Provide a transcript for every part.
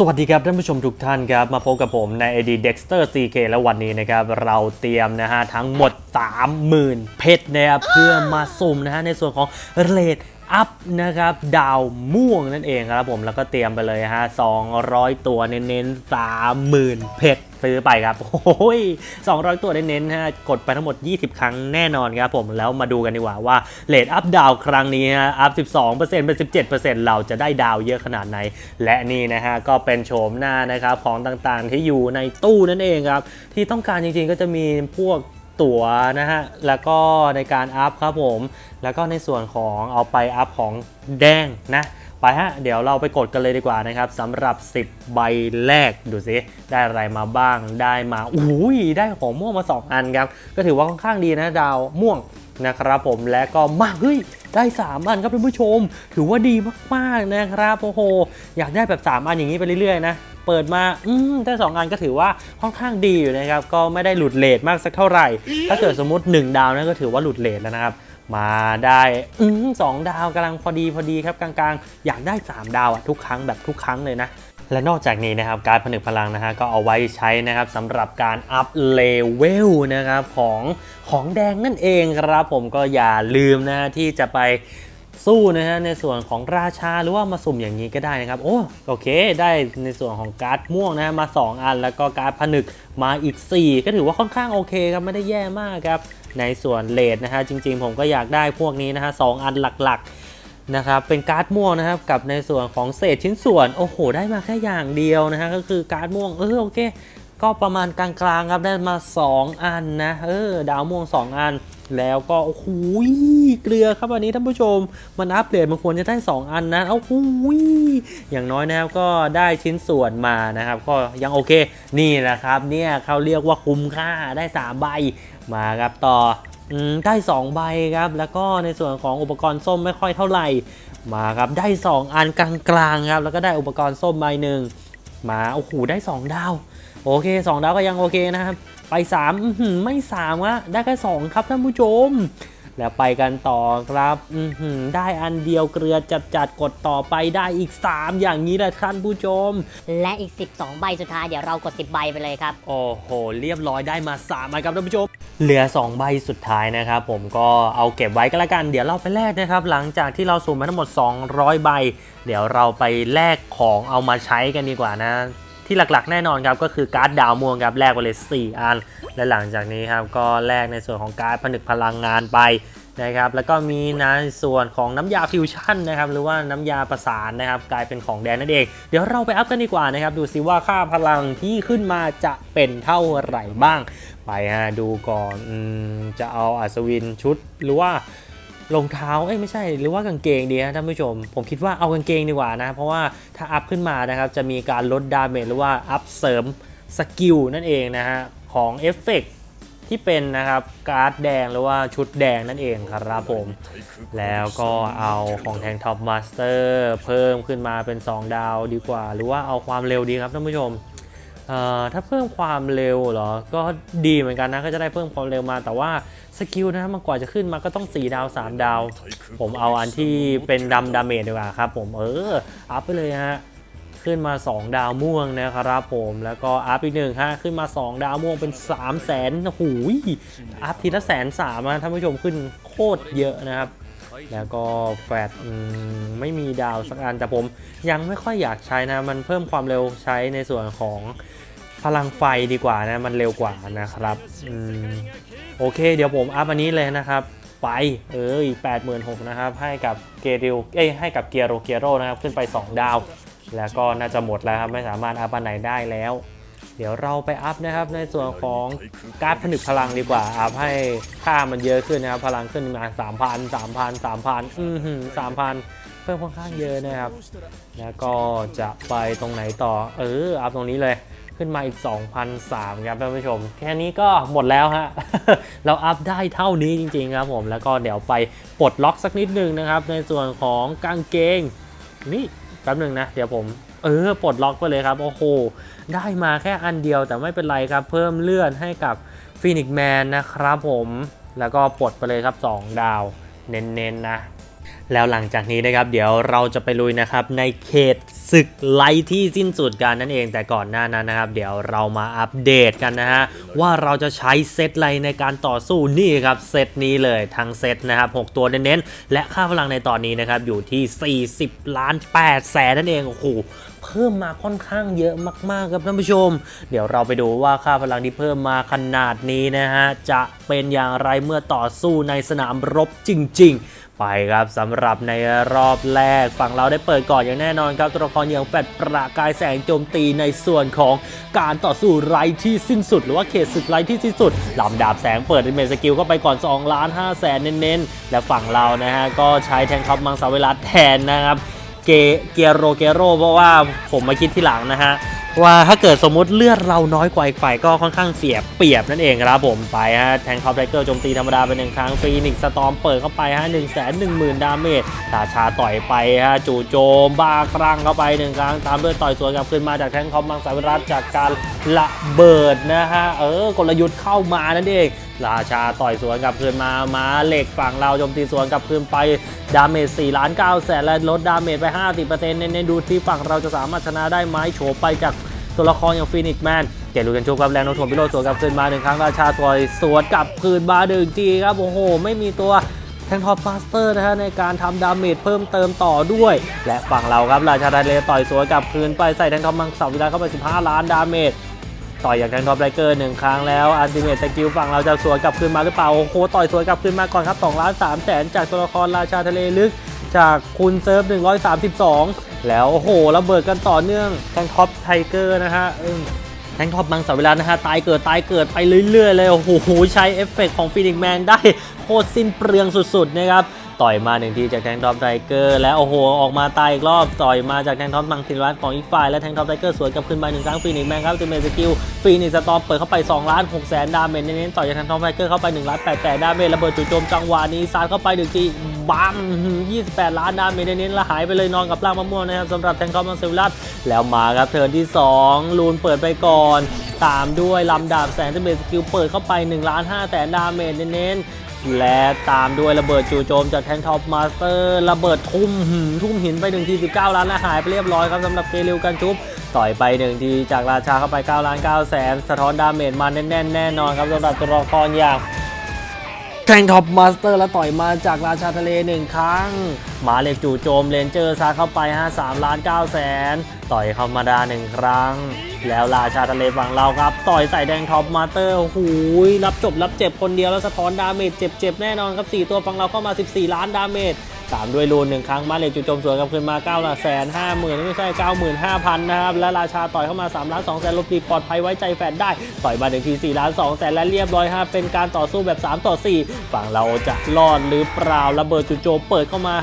สวัสดีครับท่านผู้ชมทุกท่านครับ มาพบกับผมใน ID Dexter CK และวันนี้นะครับ เราเตรียมนะฮะทั้งหมด 30,000 เพชรนะครับเพื่อมาสุ่มนะฮะในส่วนของเรท อัพนะครับดาวม่วงนั่นเองครับผมแล้วก็เตรียมไปเลยฮะ200 ตัวเน้นๆ30,000เพชรซื้อไปครับโอ้ย200 ตัวเน้นๆฮะกดไปทั้งหมด 20 ครั้งแน่นอนครับผมแล้วมาดูกันดีกว่าว่าเรทอัพดาวครั้งนี้ฮะอัพ 12%เป็น 17%เราจะได้ดาวเยอะขนาดไหน และนี่นะฮะก็เป็นโฉมหน้านะครับของต่างๆที่อยู่ในตู้นั่นเองครับที่ต้องการจริงๆก็จะมีพวก ตั๋วนะฮะ แล้วก็ในการอัพครับผม แล้วก็ในส่วนของเอาไปอัพของแดงนะ ไปฮะ เดี๋ยวเราไปกดกันเลยดีกว่านะครับสำหรับ 10 ใบแรกดูสิ ได้อะไรมาบ้าง ได้มาอุ้ยได้ของม่วงมา 2 อันครับ ก็ถือว่าค่อนข้างดีนะดาวม่วงนะครับผมและก็มาเฮ้ยได้ 3 อันครับท่านผู้ชม ถือว่าดีมากๆนะครับโอ้โหอยากได้แบบ 3 อันอย่างนี้ไปเรื่อยๆนะ เปิดมาอืมได้สองอันก็ถือว่าค่อนข้างดีอยู่นะครับ ก็ไม่ได้หลุดเลทมากสักเท่าไหร่ ถ้าเกิดสมมติ 1 ดาวนั่นก็ถือว่าหลุดเลทแล้วนะครับมาได้อืมสองดาวกำลังพอดีพอดีครับกลางๆ อยากได้ 3 ดาวอะทุกครั้งแบบทุกครั้งเลยนะ และนอกจากนี้นะครับการผนึกพลังนะฮะก็เอาไว้ใช้นะครับสำหรับการอัพเลเวลนะครับของของแดงนั่นเองครับผมก็อย่าลืมนะฮะที่จะไป สู้นะฮะในส่วนของราชาหรือว่ามาสุ่มอย่างนี้ก็ได้นะครับ โอ้โอเค ได้ในส่วนของการ์ดม่วงนะฮะมา 2 อัน แล้วก็การ์ดผนึกมาอีก 4 ก็ถือว่าค่อนข้างโอเคครับไม่ได้แย่มากครับ ในส่วนเลดนะฮะจริง ๆ ผมก็อยากได้พวกนี้นะฮะสองอันหลักๆนะครับเป็นการ์ดม่วงนะครับกับในส่วนของเศษชิ้นส่วนโอ้โห ได้มาแค่อย่างเดียวนะฮะก็คือการ์ดม่วงเออโอเค ก็ประมาณกลางๆครับได้มา 2 อันนะเออดาวม่วง 2 อัน แล้วก็โอ้โหเกลือครับวันนี้ท่านผู้ชม มันอัปเดตมันควรจะได้ 2 อันนะโอ้โหอย่างน้อยนะครับก็ได้ชิ้นส่วนมานะครับ ก็ยังโอเค นี่แหละครับเนี่ยเขาเรียกว่าคุ้มค่าได้3ใบมาครับต่ออได้ 2 ใบครับ แล้วก็ในส่วนของอุปกรณ์ส้มไม่ค่อยเท่าไหร่ มาครับได้ 2 อันกลางๆครับ แล้วก็ได้อุปกรณ์ส้มใบหนึ่งมาโอ้โหได้ 2 ดาว โอเค 2 ดาวก็ยังโอเคนะครับ ไป3อื้อหือไม่3อะได้แค่ 2 ครับท่านผู้ชม แล้วไปกันต่อครับอื้อหือได้อันเดียวเกลือจัดจัดๆกดต่อไปได้อีก 3 อย่างนี้แหละท่านผู้ชม และอีก 12 ใบสุดท้ายเดี๋ยวเรากด 10 ใบไปเลยครับ โอ้โห เรียบร้อยได้มา3อันครับท่านผู้ชมเหลือ 2 ใบสุดท้ายนะครับผมก็เอาเก็บไว้ก็แล้วกัน เดี๋ยวเราไปแลกนะครับ หลังจากที่เราสุ่มมาทั้งหมด 200 ใบ เดี๋ยวเราไปแลกของเอามาใช้กันดีกว่านะ ที่หลักๆ แน่นอนครับก็คือการ์ดดาวม่วงครับแลกไปเลย4อัน และหลังจากนี้ครับก็แลกในส่วนของการ์ดผนึกพลังงานไปนะครับแล้วก็มีในส่วนของน้ำยาฟิวชั่นนะครับหรือว่าน้ำยาประสานนะครับกลายเป็นของแดนนั่นเอง เดี๋ยวเราไปอัพกันดีกว่านะครับดูซิว่าค่าพลังที่ขึ้นมาจะเป็นเท่าไหร่บ้าง ไปฮะดูก่อนอจะเอาอัศวินชุดหรือว่า รองเท้าเอ้ยไม่ใช่หรือว่ากางเกงดีนะท่านผู้ชม ผมคิดว่าเอากางเกงดีกว่านะ เพราะว่าถ้าอัพขึ้นมานะครับจะมีการลดดาเมจหรือว่าอัพเสริมสกิลนั่นเองนะฮะของเอฟเฟกต์ที่เป็นนะครับการ์ดแดงหรือว่าชุดแดงนั่นเองครับผม แล้วก็เอาของแทงท็อปมาสเตอร์เพิ่มขึ้นมาเป็น 2 ดาวดีกว่า หรือว่าเอาความเร็วดีครับท่านผู้ชม ถ้าเพิ่มความเร็วเหรอ ก็ดีเหมือนกันนะ ก็จะได้เพิ่มความเร็วมา แต่ว่าสกิลนะมันกว่าจะขึ้นมาก็ต้อง 4 ดาว 3 ดาว ผมเอาอันที่เป็นดำดาเมจดีกว่าครับผมเออ อัพไปเลยฮะ ขึ้นมา 2 ดาวม่วงนะครับผม แล้วก็อัพอีกหนึ่งฮะ ขึ้นมา 2 ดาวม่วงเป็น 3 0 0แสนโอ้โหอัพทีละแสนสามนะท่านผู้ชมขึ้นโคตรเยอะนะครับ แล้วก็แฟดไม่มีดาวสักอันแต่ผมยังไม่ค่อยอยากใช้นะ มันเพิ่มความเร็วใช้ในส่วนของพลังไฟดีกว่านะ มันเร็วกว่านะครับอโอเค เดี๋ยวผมอัพอันนี้เลยนะครับ ไปเอออีก86,000นะครับ ให้กับเกริลเอ้ยให้กับเกียโรเกียโรนะครับ ขึ้นไป 2 ดาว แล้วก็น่าจะหมดแล้วครับ ไม่สามารถอัพอันไหนได้แล้ว เดี๋ยวเราไปอัพนะครับในส่วนของการผนึกพลังดีกว่าอัพให้ค่ามันเยอะขึ้นนะครับพลังขึ้นมา3,000 3,000 3,000 อือหือ3,000 เพิ่มค่อนข้างเยอะนะครับ แล้วก็จะไปตรงไหนต่อ เอออัพตรงนี้เลยขึ้นมาอีก 2,003ครับท่านผู้ชม แค่นี้ก็หมดแล้วฮะ เราอัพได้เท่านี้จริงๆครับผม แล้วก็เดี๋ยวไปปลดล็อกสักนิดนึงนะครับ ในส่วนของกางเกงนี่ ป๊บหนึ่งนะ เดี๋ยวผม เออปลดล็อกไปเลยครับ โอ้โห ได้มาแค่อันเดียวแต่ไม่เป็นไรครับ เพิ่มเลื่อนให้กับฟีนิกแมนนะครับผม แล้วก็ปลดไปเลยครับ 2 ดาว เน้นๆนะแล้วหลังจากนี้นะครับ เดี๋ยวเราจะไปลุยนะครับในเขต ศึกไลท์ที่สิ้นสุดกันนั่นเองแต่ก่อนหน้านั้นนะครับ เดี๋ยวเรามาอัปเดตกันนะฮะ ว่าเราจะใช้เซตอะไรในการต่อสู้นี่ครับ เซตนี้เลยทั้งเซตนะครับ 6 ตัวเน้นๆ และค่าพลังในตอนนี้นะครับ อยู่ที่ 40 ล้าน8แสนนั่นเองโอ้โหเพิ่มมาค่อนข้างเยอะมากๆครับท่านผู้ชม เดี๋ยวเราไปดูว่าค่าพลังที่เพิ่มมาขนาดนี้นะฮะจะเป็นอย่างไรเมื่อต่อสู้ในสนามรบจริง ๆ ไปครับสำหรับในรอบแรกฝั่งเราได้เปิดก่อนอย่างแน่นอนครับตัวละครอย่างแฟดประกายแสงโจมตีในส่วนของการต่อสู้ไร้ที่สิ้นสุด หรือว่าเขตศึกไร้ที่สิ้นสุดลำดาบแสงเปิดเป็นเมสกิลเข้าไปก่อน2ล้าน5แสนเน้นๆ และฝั่งเรานะฮะก็ใช้แทงท็อปมังสวิรัตแทนนะครับเกเกโรเกโรเพราะว่าผมมาคิดที่หลังนะฮะ ว่าถ้าเกิดสมมุติเลือดเราน้อยกว่าอีกฝ่ายก็ค่อนข้างเสียเปรียบนั่นเองครับผมไปฮะแทงคอปไทเกอร์โจมตีธรรมดาไปหนึ่งครั้งฟีนิกสตอมเปิดเข้าไปฮะหนึ่งแสนหนึ่งหมื่นดาเมจตาชาต่อยไปฮะจู่โจมบ้าครั่งเข้าไปหนึ่งครั้งตามด้วยต่อยสวนกลับคืนมาจากแทงคอปมังสวิรัตจากการระเบิดนะฮะเออกลยุทธ์เข้ามานั่นเองราชาต่อยสวนกลับคืนมามาเหล็กฝั่งเราโจมตีสวนกลับคืนไป ดาเมจ4ล้าน9แสนและลดดาเมจไป 50%เน้นๆดูที่ฝั่งเราจะสามารถชนะได้ไหมโฉบไปจาก ตัวละครอย่างฟีนิกแมนเกลูกันชุบกับแรงโน้มถ่วงพิโรธสวนกลับคืนมาหนึ่งครั้งราชาต่อยสวนกลับคืนมาหนึ่งทีครับโอ้โห ไม่มีตัวแทงทอปมาสเตอร์นะฮะในการทำดาเมจเพิ่มเติมต่อด้วย และฝั่งเราครับราชาทะเลต่อยสวนกลับคืนไปใส่แทงทอปมังสวิรัติเข้าไป 15 ล้านดาเมจต่อยอย่างแทงทอปไลเกอร์หนึ่งครั้งแล้วอันติเมตสกิลฝั่งเราจะสวนกลับคืนมาหรือเปล่าโอ้โหต่อยสวนกลับคืนมาก่อนครับ2ล้าน3แสนจากตัวละครราชาทะเลลึก จากคุณเซิร์ฟ 132 แล้วโอ้โหระเบิดกันต่อเนื่องแทงท็อปไทเกอร์นะฮะแทงท็อปบางสวิรัตนะฮะตายเกิดตายเกิดไปเรื่อยๆเลยโอ้โหใช้เอฟเฟกต์ของฟินิกแมนได้โคตรสิ้นเปลืองสุดๆนะครับต่อยมาหนึ่งทีจากแทงท็อปไทเกอร์แล้วโอ้โหออกมาตายอีกรอบต่อยมาจากแทงท็อปมังสิรัตของอีกฝ่ายและแทงท็อปไทเกอร์สวนกลับขึ้นไปหนึ่งครั้งฟีนิกแมนครับจะเป็นสกิลฟีนิกสตอมเปิดเข้าไป2ล้าน6แสนดาเมจเน้นๆต่อยจากแทงท็อปไทเกอร์เข้าไป1ล้าน8แสนดาเมจระเบิดจู่โจมจังหวะนี้ซาดเข้าไปหนึ่งที บัม28 ล้านดาเมจเน้นๆแล้วหายไปเลยนอนกับร่างมะม่วงนะครับสำหรับแทงท็อปมังสิรัตแล้วมาครับเทิร์นที่ 2 ลูนเปิดไปก่อน ตามด้วยลำดาบแสงจะเป็นสกิลเปิดเข้าไป1ล้าน5แสนดาเมจเน้นๆและตามด้วยระเบิดจู่โจมจากแทงท็อปมาสเตอร์ระเบิดทุ่มหืมทุ่มหินไป1ที19 ล้านและหายไปเรียบร้อยครับสำหรับเกลิวกันชุบต่อยไป1ทีจากราชาเข้าไป9ล้าน9แสนสะท้อนดาเมจมาแน่นๆแน่นอนครับสำหรับตัวละครอย่าง แทงท็อปมาสเตอร์แล้วต่อยมาจากราชาทะเลหนึ่งครั้ง หมาเหล็กจู่โจมเลนเจอร์ซาเข้าไป 53 ล้าน9แสน ต่อยเข้ามาดาหนึ่งครั้ง แล้วราชาทะเลฝั่งเราครับ ต่อยใส่แดงท็อปมาสเตอร์หูยรับจบรับเจ็บคนเดียวแล้วสะท้อนดาเมจเจ็บๆแน่นอนครับ 4 ตัวฝั่งเราเข้ามา 14 ล้านดาเมจ ตามด้วยรูนหนึ่งครั้งมาเล็กจู่โจมสวนกลับคืนมา9ล้านแสนห้าหมื่นไม่ใช่95,000นะครับและราชาต่อยเข้ามา3ล้าน2แสนลบดีปลอดภัยไว้ใจแฟนได้ ต่อยมาหนึ่งที4ล้าน2แสนและเรียบร้อยฮะเป็นการต่อสู้แบบ 3 ต่อ 4 ฝั่งเราจะรอดหรือเปล่าระเบิดจูโจมเปิดเข้ามา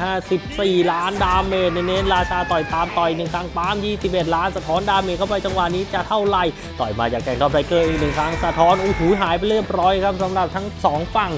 54 ล้านดาเมจเน้นๆราชาต่อยตามต่อยหนึ่งครั้งปาม21 ล้านสะท้อนดาเมจเข้าไปจังหวะนี้จะเท่าไหร่ต่อยมาจากแกงท็อปไทเกอร์อีกหนึ่งครั้งสะท้อนโอ้โหหายไปเรียบร้อยครับสำหรับทั้งสองฝั่ง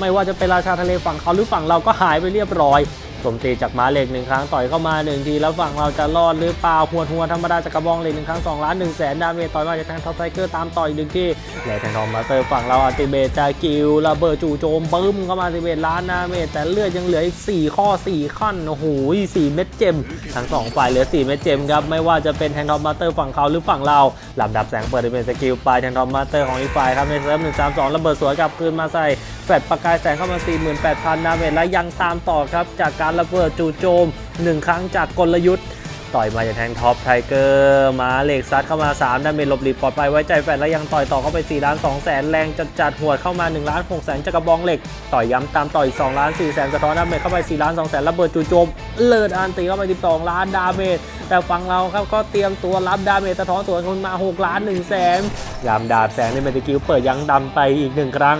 ไม่ว่าจะเป็นราชาทะเลฝั่งเขาหรือฝั่งเราก็หายไปเรียบร้อย โจมตีจากม้าเหล็กหนึ่งครั้งต่อยเข้ามาหนึ่งทีแล้วฝั่งเราจะรอดหรือเปล่าหัวหัวธรรมดาจากกระบองเหล็กหนึ่งครั้ง2ล้าน1แสนดาเมจต่อยมาจากแทงท็อปไทเกอร์ตามต่อยหนึ่งทีและแทงทองมาเตอร์ฝั่งเราอัติเมตจากิวระเบิดจู่โจมบึ้มเข้ามาสิเอ็ดล้านดาเมจแต่เลือดยังเหลืออีก 4 ข้อ 4 ขั้นโอ้โห4เม็ดเจมทั้งสองฝ่ายเหลือ 4 เม็ดเจมครับไม่ว่าจะเป็นแทงทอมมาเตอร์ฝั่งเขาหรือฝั่งเราลำดับแสงเปิดเป็นสกิลไปแทงทอมมาเตอร์ของอีกฝ่ายครับในเซิร์ฟ132ระเบิดสวนกลับคืนมาใส่แฟดประกายแสงเข้ามา 48,000ดาเมจและยังตามต่อครับจากการระเบิดจู่โจม 1 ครั้งจากกลยุทธ์ ต่อยมาจากแทงท็อปไทเกอร์มาเหล็กซัดเข้ามา 3ดาเมจหลบหลีปลอดภัยไว้ใจแฟนและยังต่อยต่อเข้าไป4ล้าน2แสนแรงจัดจัดหัวเข้ามา1ล้าน6แสนจากกระบองเหล็ก ต่อยย้ำตามต่ออีก2ล้าน4แสนสะท้อนดาเมจเข้าไป4ล้าน2แสนระเบิดจู่โจม เลิศอันตีเข้าไป12 ล้านดาเมจแต่ฝั่งเราครับก็เตรียมตัวรับดาเมจสะท้อนสวนคนมา 6 ล้าน1แสนยามดาบแสงในเมตากิลเปิดยังดำไปอีกหนึ่งครั้ง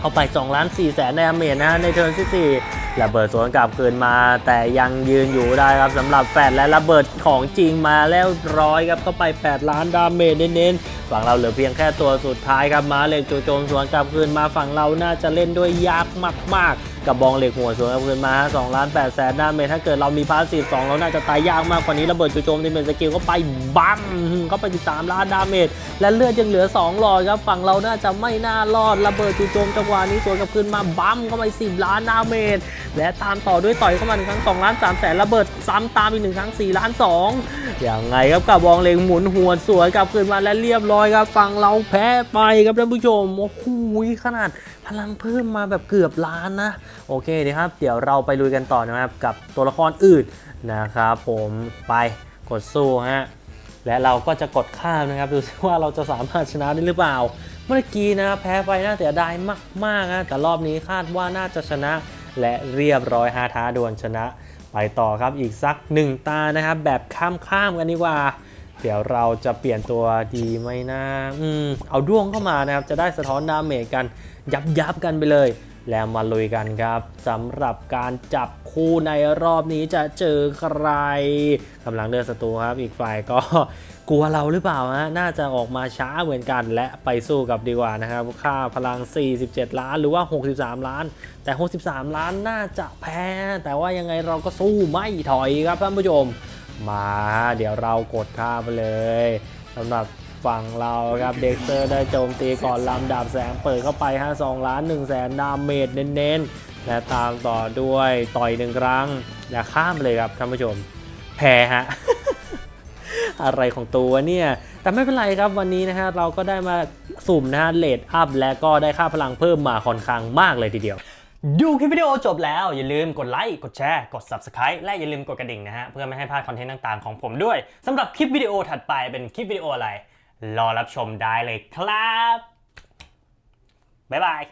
เอาไป 2 ล้าน4แสนดาเมจนะฮะในเทิร์นที่4 ระเบิดสวนกลับคืนมา แต่ยังยืนอยู่ได้ครับสำหรับแฟดและระเบิดของจริงมาแล้วร้อยครับก็ไป 8 ล้านดาเมจเน้นๆฝั่งเราเหลือเพียงแค่ตัวสุดท้ายครับมาเล็กจูโจมสวนกลับคืนมาฝั่งเราน่าจะเล่นด้วยยากมากๆกับบองเหล็กหัวสวนเอาคืนมา2ล้าน8แสนดาเมถ้าเกิดเรามีพาสซีฟ2เราน่าจะตายยากมากกว่านี้ระเบิดจู่โจมที่เป็นสกิลเข้าไปบัมเข้าไป13ล้านดาเมจและเลือดยังเหลือ2หลอดครับฝั่งเราน่าจะไม่น่ารอดระเบิดจู่โจมจังหวะนี้สวนกับคืนมาบัมเข้าไป10ล้านดาเมจและตามต่อด้วยต่อยเข้ามาหนึ่งครั้ง2ล้าน3แสนระเบิดซ้ำตามอีกหนึ่งครั้ง4ล้าน2อย่างไงครับกับบองเหล็กหมุนหัวสวนกับคืนมาและเรียบร้อยครับฝั่งเราแพ้ไปครับท่านผู้ชมโอ้โหขนาด พลังเพิ่มมาแบบเกือบล้านนะ โอเคดีครับ เดี๋ยวเราไปลุยกันต่อนะครับ กับตัวละครอื่นนะครับผมไปกดสู้ฮะและเราก็จะกดข้ามนะครับ ดูซิว่าเราจะสามารถชนะได้หรือเปล่า เมื่อกี้นะแพ้ไปน่าเสียดายมากๆนะแต่รอบนี้คาดว่าน่าจะชนะและเรียบร้อยฮาท้าดวลชนะ ไปต่อครับอีกสักหนึ่งตานะครับ แบบข้ามๆกันดีกว่า เดี๋ยวเราจะเปลี่ยนตัวดีไหมนะ อืม เอาด้วงเข้ามานะครับ จะได้สะท้อนดาเมจกัน ยับยับกันไปเลย แล้วมาลุยกันครับสำหรับการจับคู่ในรอบนี้จะเจอใครกำลังเดินศัตรูครับ อีกฝ่ายก็กลัวเราหรือเปล่าฮะ น่าจะออกมาช้าเหมือนกันและไปสู้กับดีกว่านะครับ ค่าพลัง 47 ล้านหรือว่า 63 ล้าน แต่ 63 ล้านน่าจะแพ้ แต่ว่ายังไงเราก็สู้ไม่ถอยครับท่านผู้ชม มา เดี๋ยวเรากดค่าไปเลยสำหรับฝั่งเราครับเด็กเซอร์ได้โจมตีก่อนลำดาบแสงเปิดเข้าไป 52 ล้าน1แสนดาเมจเน้นๆ และตามต่อด้วยต่อยหนึ่งครั้ง อย่าข้ามเลยครับท่านผู้ชม แพ้ฮะ อะไรของตัวเนี่ย แต่ไม่เป็นไรครับวันนี้นะฮะเราก็ได้มาสุ่มนะฮะเลดอัพและก็ได้ค่าพลังเพิ่มมาค่อนข้างมากเลยทีเดียว ดูคลิปวิดีโอจบแล้วอย่าลืมกดไลค์กดแชร์กด Subscribe และอย่าลืมกดกระดิ่งนะฮะ เพื่อไม่ให้พลาดคอนเทนต์ต่างๆของผมด้วยสำหรับคลิปวิดีโอถัดไปเป็นคลิปวิดีโออะไร รอรับชมได้เลยครับ บ๊ายบาย